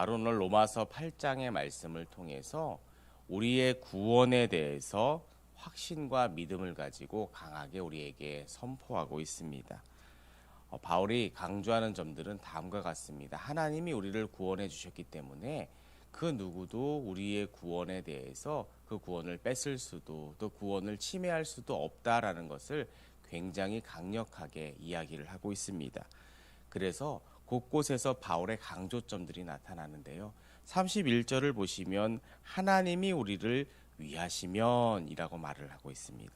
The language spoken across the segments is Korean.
바로 오늘 로마서 8장의 말씀을 통해서 우리의 구원에 대해서 확신과 믿음을 가지고 강하게 우리에게 선포하고 있습니다. 어, 바울이 강조하는 점들은 다음과 같습니다. 하나님이 우리를 구원해 주셨기 때문에 그 누구도 우리의 구원에 대해서 그 구원을 뺏을 수도 또 구원을 침해할 수도 없다라는 것을 굉장히 강력하게 이야기를 하고 있습니다. 그래서 곳곳에서 바울의 강조점들이 나타나는데요. 31절을 보시면 하나님이 우리를 위하시면이라고 말을 하고 있습니다.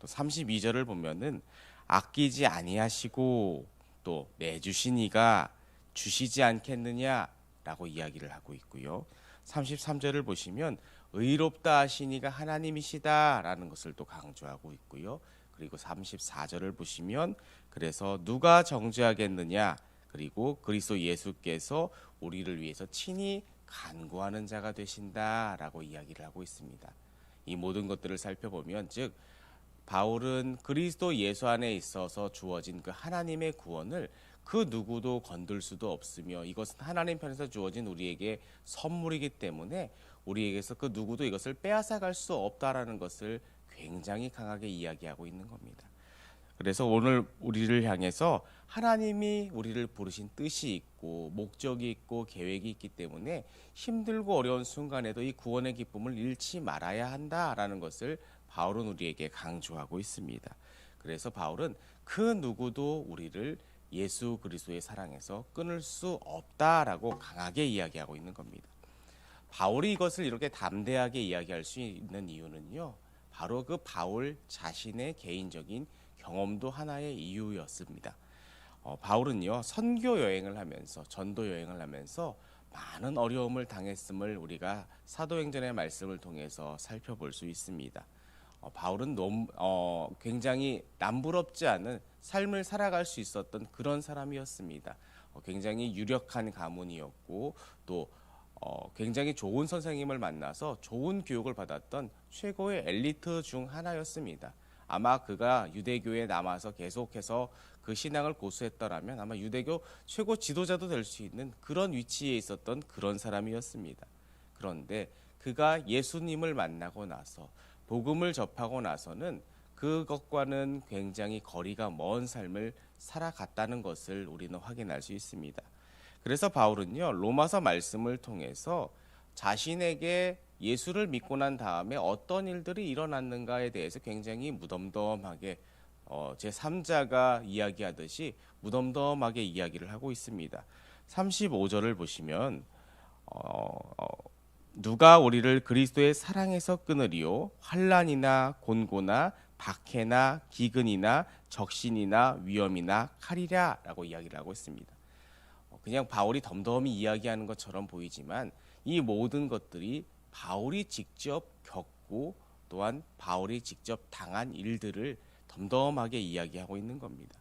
또 32절을 보면은 아끼지 아니하시고 또 내주신 이가 주시지 않겠느냐라고 이야기를 하고 있고요. 33절을 보시면 의롭다 하신 이가 하나님이시다라는 것을 또 강조하고 있고요. 그리고 34절을 보시면 그래서 누가 정죄하겠느냐 그리고 그리스도 예수께서 우리를 위해서 친히 간구하는 자가 되신다라고 이야기를 하고 있습니다. 이 모든 것들을 살펴보면 즉 바울은 그리스도 예수 안에 있어서 주어진 그 하나님의 구원을 그 누구도 건들 수도 없으며 이것은 하나님 편에서 주어진 우리에게 선물이기 때문에 우리에게서 그 누구도 이것을 빼앗아 갈 수 없다라는 것을 굉장히 강하게 이야기하고 있는 겁니다. 그래서 오늘 우리를 향해서 하나님이 우리를 부르신 뜻이 있고 목적이 있고 계획이 있기 때문에 힘들고 어려운 순간에도 이 구원의 기쁨을 잃지 말아야 한다라는 것을 바울은 우리에게 강조하고 있습니다. 그래서 바울은 그 누구도 우리를 예수 그리스도의 사랑에서 끊을 수 없다라고 강하게 이야기하고 있는 겁니다. 바울이 이것을 이렇게 담대하게 이야기할 수 있는 이유는요. 바로 그 바울 자신의 개인적인 경험도 하나의 이유였습니다. 어, 바울은요 선교 여행을 하면서 전도 여행을 하면서 많은 어려움을 당했음을 우리가 사도행전의 말씀을 통해서 살펴볼 수 있습니다. 어, 바울은 너무, 어, 굉장히 남부럽지 않은 삶을 살아갈 수 있었던 그런 사람이었습니다. 어, 굉장히 유력한 가문이었고 또 어, 굉장히 좋은 선생님을 만나서 좋은 교육을 받았던 최고의 엘리트 중 하나였습니다. 아마 그가 유대교에 남아서 계속해서 그 신앙을 고수했더라면 아마 유대교 최고 지도자도 될 수 있는 그런 위치에 있었던 그런 사람이었습니다. 그런데 그가 예수님을 만나고 나서 복음을 접하고 나서는 그것과는 굉장히 거리가 먼 삶을 살아갔다는 것을 우리는 확인할 수 있습니다. 그래서 바울은요 로마서 말씀을 통해서 자신에게 예수를 믿고 난 다음에 어떤 일들이 일어났는가에 대해서 굉장히 무덤덤하게 어, 제 3자가 이야기하듯이 무덤덤하게 이야기를 하고 있습니다. 35절을 보시면 어, 어, 누가 우리를 그리스도의 사랑에서 끊으리요 환란이나 곤고나 박해나 기근이나 적신이나 위험이나 칼이라라고 이야기를 하고 있습니다. 어, 그냥 바울이 덤덤히 이야기하는 것처럼 보이지만 이 모든 것들이 바울이 직접 겪고 또한 바울이 직접 당한 일들을 덤덤하게 이야기하고 있는 겁니다.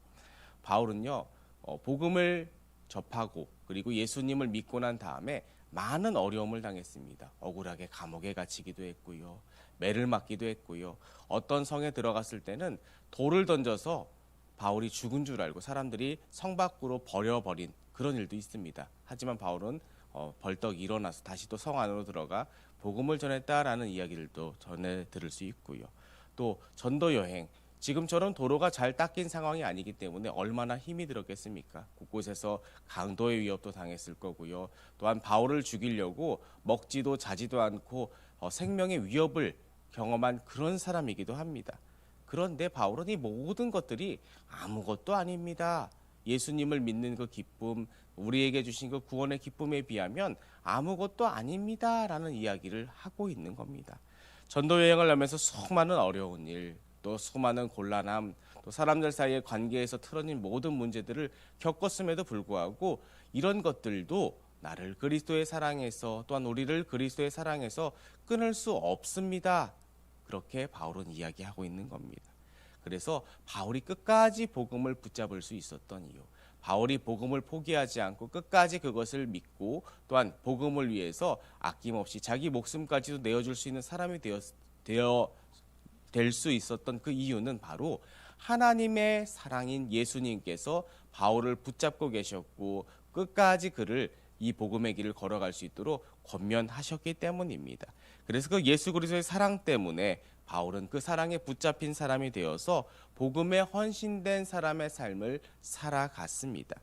바울은요 어, 복음을 접하고 그리고 예수님을 믿고 난 다음에 많은 어려움을 당했습니다. 억울하게 감옥에 갇히기도 했고요. 매를 맞기도 했고요. 어떤 성에 들어갔을 때는 돌을 던져서 바울이 죽은 줄 알고 사람들이 성 밖으로 버려버린 그런 일도 있습니다. 하지만 바울은 어, 벌떡 일어나서 다시 또 성 안으로 들어가 복음을 전했다라는 이야기를 또 전해 들을 수 있고요. 또 전도 여행 지금처럼 도로가 잘 닦인 상황이 아니기 때문에 얼마나 힘이 들었겠습니까? 곳곳에서 강도의 위협도 당했을 거고요. 또한 바울을 죽이려고 먹지도 자지도 않고 어, 생명의 위협을 경험한 그런 사람이기도 합니다. 그런데 바울은 이 모든 것들이 아무것도 아닙니다. 예수님을 믿는 그 기쁨, 우리에게 주신 그 구원의 기쁨에 비하면 아무것도 아닙니다라는 이야기를 하고 있는 겁니다. 전도 여행을 하면서 수많은 어려운 일, 또 수많은 곤란함, 또 사람들 사이의 관계에서 틀어진 모든 문제들을 겪었음에도 불구하고 이런 것들도 나를 그리스도의 사랑에서 또한 우리를 그리스도의 사랑에서 끊을 수 없습니다. 그렇게 바울은 이야기하고 있는 겁니다. 그래서 바울이 끝까지 복음을 붙잡을 수 있었던 이유. 바울이 복음을 포기하지 않고 끝까지 그것을 믿고 또한 복음을 위해서 아낌없이 자기 목숨까지도 내어줄 수 있는 사람이 되어, 되어 될 수 있었던 그 이유는 바로 하나님의 사랑인 예수님께서 바울을 붙잡고 계셨고 끝까지 그를 이 복음의 길을 걸어갈 수 있도록 권면하셨기 때문입니다. 그래서 그 예수 그리스도의 사랑 때문에 바울은 그 사랑에 붙잡힌 사람이 되어서 복음에 헌신된 사람의 삶을 살아갔습니다.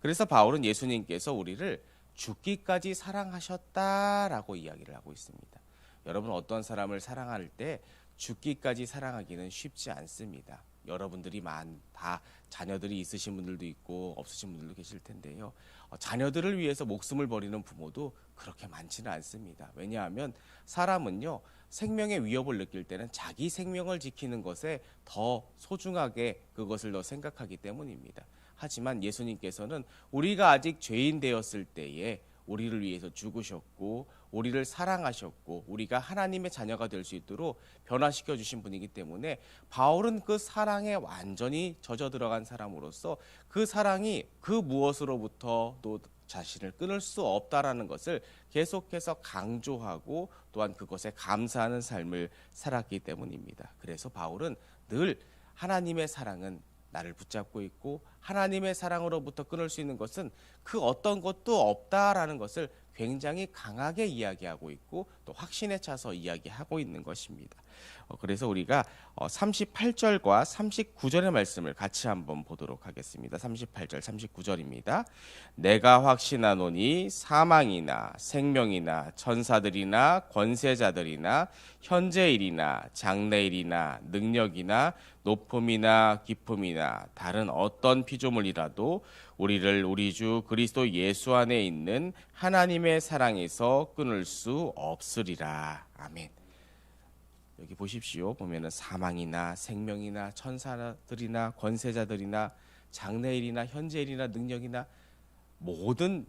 그래서 바울은 예수님께서 우리를 죽기까지 사랑하셨다라고 이야기를 하고 있습니다. 여러분 어떤 사람을 사랑할 때 죽기까지 사랑하기는 쉽지 않습니다. 여러분들이 만다 자녀들이 있으신 분들도 있고 없으신 분들도 계실 텐데요. 어, 자녀들을 위해서 목숨을 버리는 부모도 그렇게 많지는 않습니다. 왜냐하면 사람은요 생명의 위협을 느낄 때는 자기 생명을 지키는 것에 더 소중하게 그것을 더 생각하기 때문입니다. 하지만 예수님께서는 우리가 아직 죄인 되었을 때에 우리를 위해서 죽으셨고 우리를 사랑하셨고 우리가 하나님의 자녀가 될 수 있도록 변화시켜 주신 분이기 때문에 바울은 그 사랑에 완전히 젖어 들어간 사람으로서 그 사랑이 그 무엇으로부터도 자신을 끊을 수 없다라는 것을 계속해서 강조하고 또한 그것에 감사하는 삶을 살았기 때문입니다. 그래서 바울은 늘 하나님의 사랑은 나를 붙잡고 있고 하나님의 사랑으로부터 끊을 수 있는 것은 그 어떤 것도 없다라는 것을 굉장히 강하게 이야기하고 있고 또 확신에 차서 이야기하고 있는 것입니다. 어, 그래서 우리가 어, 38절과 39절의 말씀을 같이 한번 보도록 하겠습니다. 38절, 39절입니다. 내가 확신하노니 사망이나 생명이나 천사들이나 권세자들이나 현재일이나 장래일이나 능력이나 높음이나 깊음이나 다른 어떤 피조물이라도 우리를 우리 주 그리스도 예수 안에 있는 하나님의 사랑에서 끊을 수 없으리라. 아멘. 여기 보십시오. 보면은 사망이나 생명이나 천사들이나 권세자들이나 장래일이나 현재일이나 능력이나 모든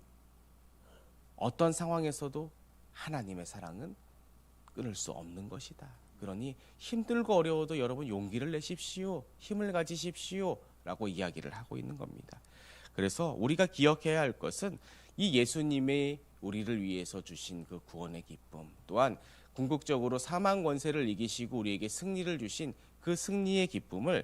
어떤 상황에서도 하나님의 사랑은 끊을 수 없는 것이다. 그러니 힘들고 어려워도 여러분 용기를 내십시오. 힘을 가지십시오. 라고 이야기를 하고 있는 겁니다. 그래서 우리가 기억해야 할 것은 이 예수님의 우리를 위해서 주신 그 구원의 기쁨 또한 궁극적으로 사망 권세를 이기시고 우리에게 승리를 주신 그 승리의 기쁨을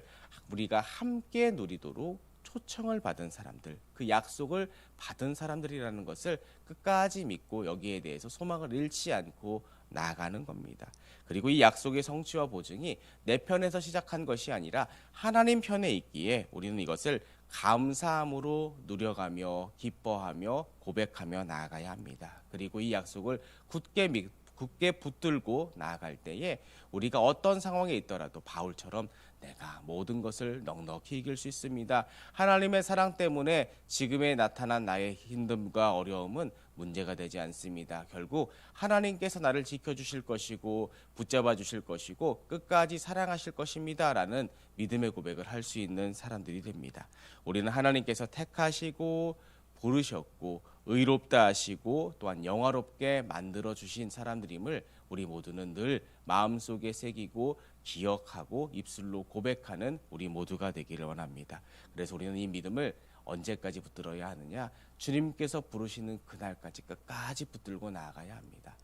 우리가 함께 누리도록 초청을 받은 사람들, 그 약속을 받은 사람들이라는 것을 끝까지 믿고 여기에 대해서 소망을 잃지 않고 나아가는 겁니다. 그리고 이 약속의 성취와 보증이 내 편에서 시작한 것이 아니라 하나님 편에 있기에 우리는 이것을 감사함으로 누려가며 기뻐하며 고백하며 나아가야 합니다. 그리고 이 약속을 굳게 믿 굳게 붙들고 나아갈 때에 우리가 어떤 상황에 있더라도 바울처럼 내가 모든 것을 넉넉히 이길 수 있습니다. 하나님의 사랑 때문에 지금에 나타난 나의 힘듦과 어려움은 문제가 되지 않습니다. 결국 하나님께서 나를 지켜주실 것이고 붙잡아 주실 것이고 끝까지 사랑하실 것입니다 라는 믿음의 고백을 할 수 있는 사람들이 됩니다. 우리는 하나님께서 택하시고 부르셨고 의롭다 하시고 또한 영화롭게 만들어 주신 사람들임을 우리 모두는 늘 마음속에 새기고 기억하고 입술로 고백하는 우리 모두가 되기를 원합니다. 그래서 우리는 이 믿음을 언제까지 붙들어야 하느냐? 주님께서 부르시는 그날까지 끝까지 붙들고 나아가야 합니다.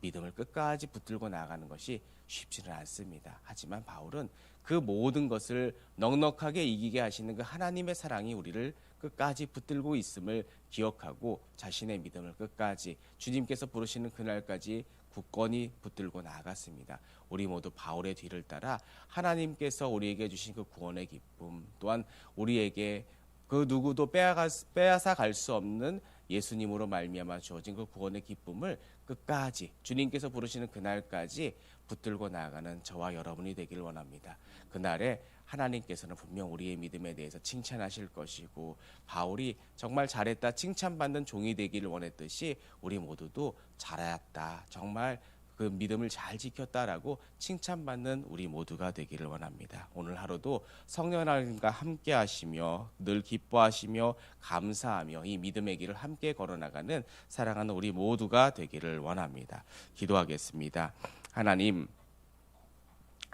믿음을 끝까지 붙들고 나아가는 것이 쉽지는 않습니다. 하지만 바울은 그 모든 것을 넉넉하게 이기게 하시는 그 하나님의 사랑이 우리를 끝까지 붙들고 있음을 기억하고 자신의 믿음을 끝까지 주님께서 부르시는 그날까지 굳건히 붙들고 나아갔습니다. 우리 모두 바울의 뒤를 따라 하나님께서 우리에게 주신 그 구원의 기쁨 또한 우리에게 그 누구도 빼앗아, 갈 수 없는 예수님으로 말미암아 주어진 그 구원의 기쁨을 끝까지 주님께서 부르시는 그날까지 붙들고 나아가는 저와 여러분이 되기를 원합니다. 그날에 하나님께서는 분명 우리의 믿음에 대해서 칭찬하실 것이고 바울이 정말 잘했다 칭찬받는 종이 되기를 원했듯이 우리 모두도 잘했다 정말 그 믿음을 잘 지켰다라고 칭찬받는 우리 모두가 되기를 원합니다. 오늘 하루도 성령 하나님과 함께 하시며 늘 기뻐하시며 감사하며 이 믿음의 길을 함께 걸어나가는 사랑하는 우리 모두가 되기를 원합니다. 기도하겠습니다. 하나님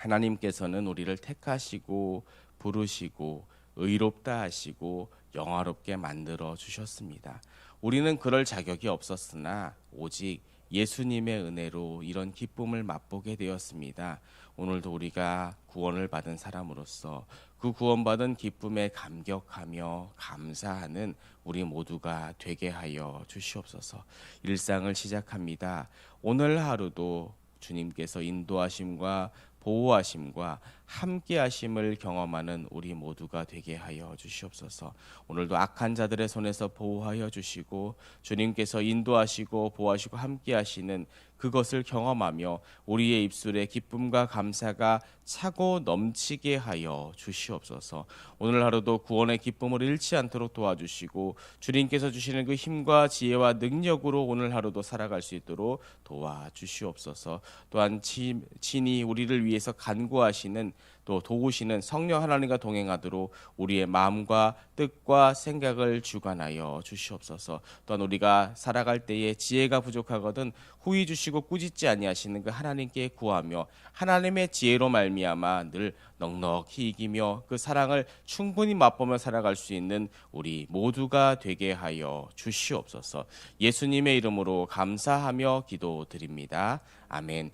하나님께서는 우리를 택하시고 부르시고 의롭다 하시고 영화롭게 만들어 주셨습니다. 우리는 그럴 자격이 없었으나 오직 예수님의 은혜로 이런 기쁨을 맛보게 되었습니다. 오늘도 우리가 구원을 받은 사람으로서 그 구원받은 기쁨에 감격하며 감사하는 우리 모두가 되게 하여 주시옵소서. 일상을 시작합니다. 오늘 하루도 주님께서 인도하심과 보호하심과 함께하심을 경험하는 우리 모두가 되게 하여 주시옵소서. 오늘도 악한 자들의 손에서 보호하여 주시고 주님께서 인도하시고 보호하시고 함께하시는 그것을 경험하며 우리의 입술에 기쁨과 감사가 차고 넘치게 하여 주시옵소서. 오늘 하루도 구원의 기쁨을 잃지 않도록 도와주시고 주님께서 주시는 그 힘과 지혜와 능력으로 오늘 하루도 살아갈 수 있도록 도와주시옵소서. 또한 친- 친히 우리를 위해서 간구하시는 또 도우시는 성령 하나님과 동행하도록 우리의 마음과 뜻과 생각을 주관하여 주시옵소서. 또한 우리가 살아갈 때에 지혜가 부족하거든 후히 주시고 꾸짖지 아니하시는 그 하나님께 구하며 하나님의 지혜로 말미암아 늘 넉넉히 이기며 그 사랑을 충분히 맛보며 살아갈 수 있는 우리 모두가 되게 하여 주시옵소서. 예수님의 이름으로 감사하며 기도드립니다. 아멘.